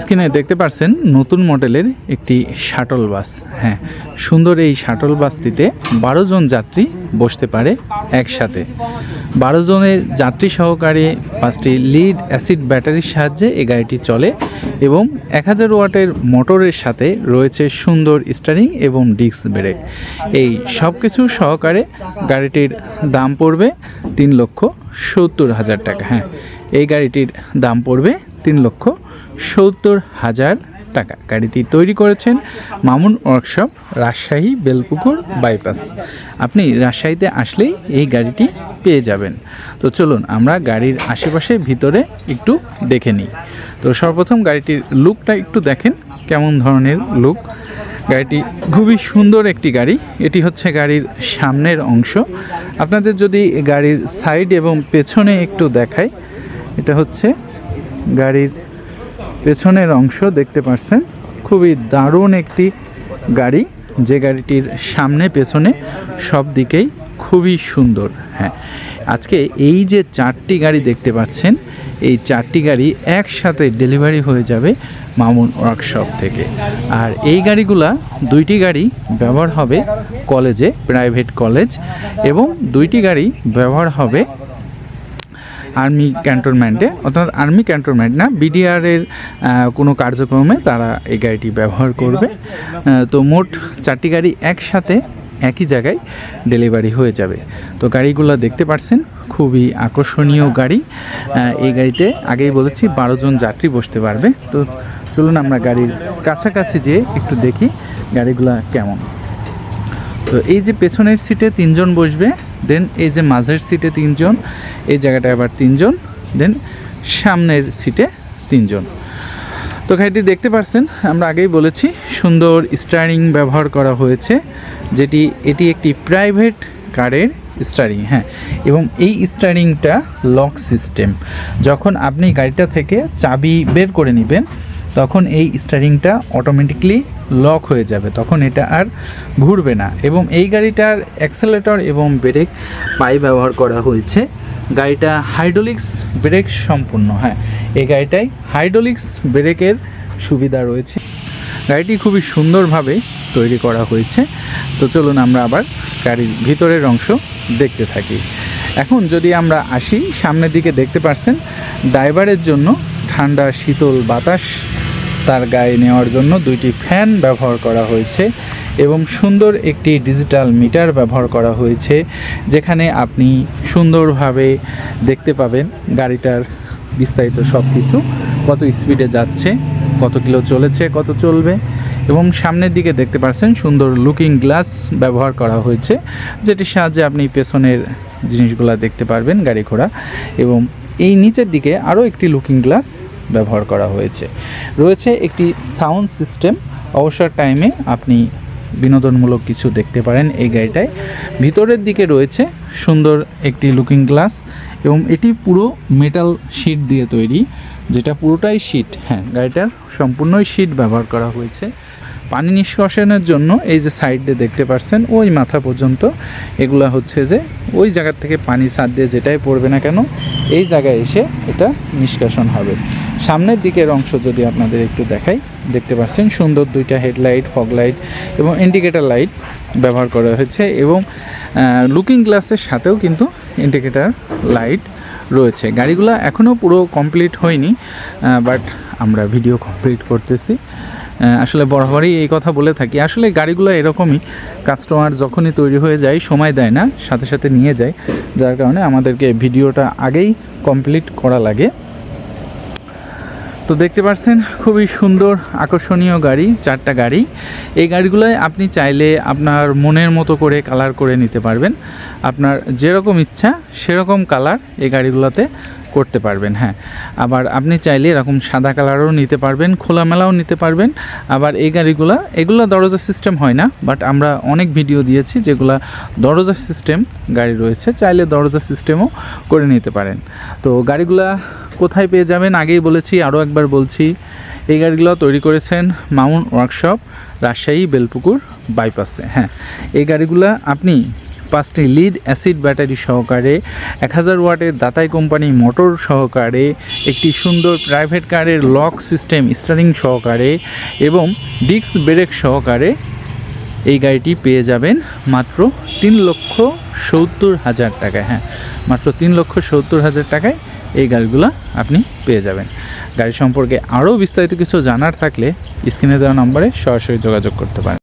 স্ক্রিনে দেখতে পাচ্ছেন নতুন মডেলের একটি শাটল বাস। হ্যাঁ সুন্দর এই শাটল বাসটিতে বারো জন যাত্রী বসতে পারে একসাথে। বারো জনের যাত্রী সহকারে পাঁচটি লিড অ্যাসিড ব্যাটারির সাহায্যে এই গাড়িটি চলে এবং এক হাজার ওয়াটের মোটরের সাথে রয়েছে সুন্দর স্টারিং এবং ডিস্ক ব্রেক। এই সব কিছু সহকারে গাড়িটির দাম পড়বে তিন লক্ষ সত্তর হাজার টাকা। হ্যাঁ এই গাড়িটির দাম পড়বে তিন লক্ষ সত্তর হাজার টাকা। গাড়িটি তৈরি করেছেন মামুন ওয়ার্কশপ, রাজশাহী বেলপুকুর বাইপাস। আপনি রাজশাহীতে আসলেই এই গাড়িটি পেয়ে যাবেন। তো চলুন, আমরা গাড়ির আশেপাশে ভিতরে একটু দেখে নিই। তো সর্বপ্রথম গাড়িটির লুকটা একটু দেখেন, কেমন ধরনের লুক। গাড়িটি খুবই সুন্দর একটি গাড়ি। এটি হচ্ছে গাড়ির সামনের অংশ। আপনাদের যদি গাড়ির সাইড এবং পেছনে একটু দেখাই, এটা হচ্ছে গাড়ির পেছনের অংশ দেখতে পাচ্ছেন খুবই দারুণ একটি গাড়ি। যে গাড়িটির সামনে, পেছনে সব দিকেই খুবই সুন্দর হ্যাঁ। আজকে এই যে চারটি গাড়ি দেখতে পাচ্ছেন, এই চারটি গাড়ি একসাথে ডেলিভারি হয়ে যাবে মামুন ওয়ার্কশপ থেকে। আর এই গাড়িগুলা, দুইটি গাড়ি ব্যবহার হবে কলেজে, প্রাইভেট কলেজ, এবং দুইটি গাড়ি ব্যবহার হবে আর্মি ক্যান্টনমেন্টে, অর্থাৎ আর্মি ক্যান্টনমেন্ট না বিডিআরের কোনো কার্যক্রমে তারা এই গাড়িটি ব্যবহার করবে। তো মোট চারটি গাড়ি একসাথে একই জায়গায় ডেলিভারি হয়ে যাবে। তো গাড়িগুলো দেখতে পাচ্ছেন খুবই আকর্ষণীয় গাড়ি। এই গাড়িতে আগেই বলেছি বারো জন যাত্রী বসতে পারবে। তো চলুন আমরা গাড়ির কাছাকাছি যেয়ে একটু দেখি গাড়িগুলো কেমন। তো এই যে পেছনের সিটে তিনজন বসবে, দেন এই যে মাঝের সিটে তিনজন এই জায়গাটায় আবার তিনজন দেন সামনের সিটে তিনজন। তো গাড়িটি দেখতে পাচ্ছেন আমরা আগেই বলেছি, সুন্দর স্টারিং ব্যবহার করা হয়েছে, যেটি, এটি একটি প্রাইভেট কারের স্টারিং হ্যাঁ এবং এই স্টারিংটা লক সিস্টেম যখন আপনি গাড়িটা থেকে চাবি বের করে নেবেন, তখন এই স্টারিংটা অটোমেটিকলি লক হয়ে যাবে, তখন এটা আর ঘুরবে না। এবং এই গাড়িটার অ্যাক্সেলেটর এবং ব্রেক পাই ব্যবহার করা হয়েছে। গাড়িটা হাইড্রোলিক্স ব্রেক সম্পূর্ণ হ্যাঁ এই গাড়িটায় হাইড্রোলিক্স ব্রেকের সুবিধা রয়েছে। গাড়িটি খুবই সুন্দরভাবে তৈরি করা হয়েছে। তো চলুন আমরা আবার গাড়ির ভিতরের অংশ দেখতে থাকি। এখন যদি আমরা আসি, সামনের দিকে দেখতে পারছেন, ড্রাইভারের জন্য ঠান্ডা, শীতল বাতাস তার গায়ে নেওয়ার জন্য দুইটি ফ্যান ব্যবহার করা হয়েছে। এবং সুন্দর একটি ডিজিটাল মিটার ব্যবহার করা হয়েছে, যেখানে আপনি সুন্দরভাবে দেখতে পাবেন গাড়িটার বিস্তারিত সব কিছু কত স্পিডে যাচ্ছে, কত কিলো চলেছে, কত চলবে, এবং সামনের দিকে দেখতে পাচ্ছেন সুন্দর লুকিং গ্লাস ব্যবহার করা হয়েছে, যেটির সাহায্যে আপনি পেছনের জিনিসগুলো দেখতে পারবেন গাড়ি ঘোড়া, এবং এই নিচের দিকে আরও একটি লুকিং গ্লাস ব্যবহার করা হয়েছে। রয়েছে একটি সাউন্ড সিস্টেম, অবসর টাইমে আপনি বিনোদনমূলক কিছু দেখতে পারেন এই গাড়িটায়। ভিতরের দিকে রয়েছে সুন্দর একটি লুকিং গ্লাস এবং এটি পুরো মেটাল শিট দিয়ে তৈরি, যেটা পুরোটাই শিট হ্যাঁ গাড়িটার সম্পূর্ণই শিট ব্যবহার করা হয়েছে। পানি নিষ্কাশনের জন্য এই যে সাইড দেখতে পাচ্ছেন ওই মাথা পর্যন্ত এগুলা হচ্ছে যে ওই জায়গার থেকে পানি সাদ দিয়ে যেটাই পড়বে না কেন, এই জায়গায় এসে এটা নিষ্কাশন হবে। সামনের দিকের অংশ যদি আপনাদের একটু দেখাই, দেখতে পাচ্ছেন সুন্দর দুইটা হেডলাইট, ফগ লাইট এবং ইন্ডিকেটার লাইট ব্যবহার করা হয়েছে এবং লুকিং গ্লাসের সাথেও কিন্তু ইন্ডিকেটার লাইট রয়েছে। গাড়িগুলো এখনও পুরো কমপ্লিট হয়নি বাট আমরা ভিডিও কমপ্লিট করতেছি। আসলে বরাবরই এই কথা বলে থাকি। আসলে গাড়িগুলো এরকমই কাস্টমার যখনই তৈরি হয়ে যায়, সময় দেয় না, সাথে সাথে নিয়ে যায়। যার কারণে আমাদেরকে ভিডিওটা আগেই কমপ্লিট করা লাগে। তো দেখতে পাচ্ছেন, খুবই সুন্দর, আকর্ষণীয় গাড়ি, চারটা গাড়ি। এই গাড়িগুলোয় আপনি চাইলে আপনার মনের মতো করে কালার করে নিতে পারবেন। আপনার যেরকম ইচ্ছা, সেরকম কালার এই গাড়িগুলোতে করতে পারবেন হ্যাঁ। আবার আপনি চাইলে এরকম সাদা কালারও নিতে পারবেন, খোলামেলাও নিতে পারবেন। আবার এই গাড়িগুলো, এগুলো দরজা সিস্টেম হয় না বাট আমরা অনেক ভিডিও দিয়েছি যেগুলা দরজা সিস্টেম গাড়ি রয়েছে, চাইলে দরজা সিস্টেমও করে নিতে পারেন। তো গাড়িগুলা কোথায় পেয়ে যাবেন? আগেই বলেছি, আরও একবার বলছি। এই গাড়িগুলো তৈরি করেছেন মাউন্ট ওয়ার্কশপ, রাজশাহী, বেলপুকুর বাইপাসে। হ্যাঁ এই গাড়িগুলো আপনি পাঁচটি লিড অ্যাসিড ব্যাটারি সহকারে, এক হাজার ওয়াটের দাতাই কোম্পানি মোটর সহকারে, একটি সুন্দর প্রাইভেট কারের লক সিস্টেম স্টারিং সহকারে এবং ডিস্ক ব্রেক সহকারে এই গাড়িটি পেয়ে যাবেন মাত্র তিন লক্ষ সত্তর হাজার টাকায়। হ্যাঁ মাত্র তিন লক্ষ সত্তর হাজার টাকায় এই গাড়িগুলো আপনি পেয়ে যাবেন। গাড়ি সম্পর্কে আরও বিস্তারিত কিছু জানার থাকলে স্ক্রিনে দেওয়া নম্বরে সরাসরি যোগাযোগ করতে পারেন।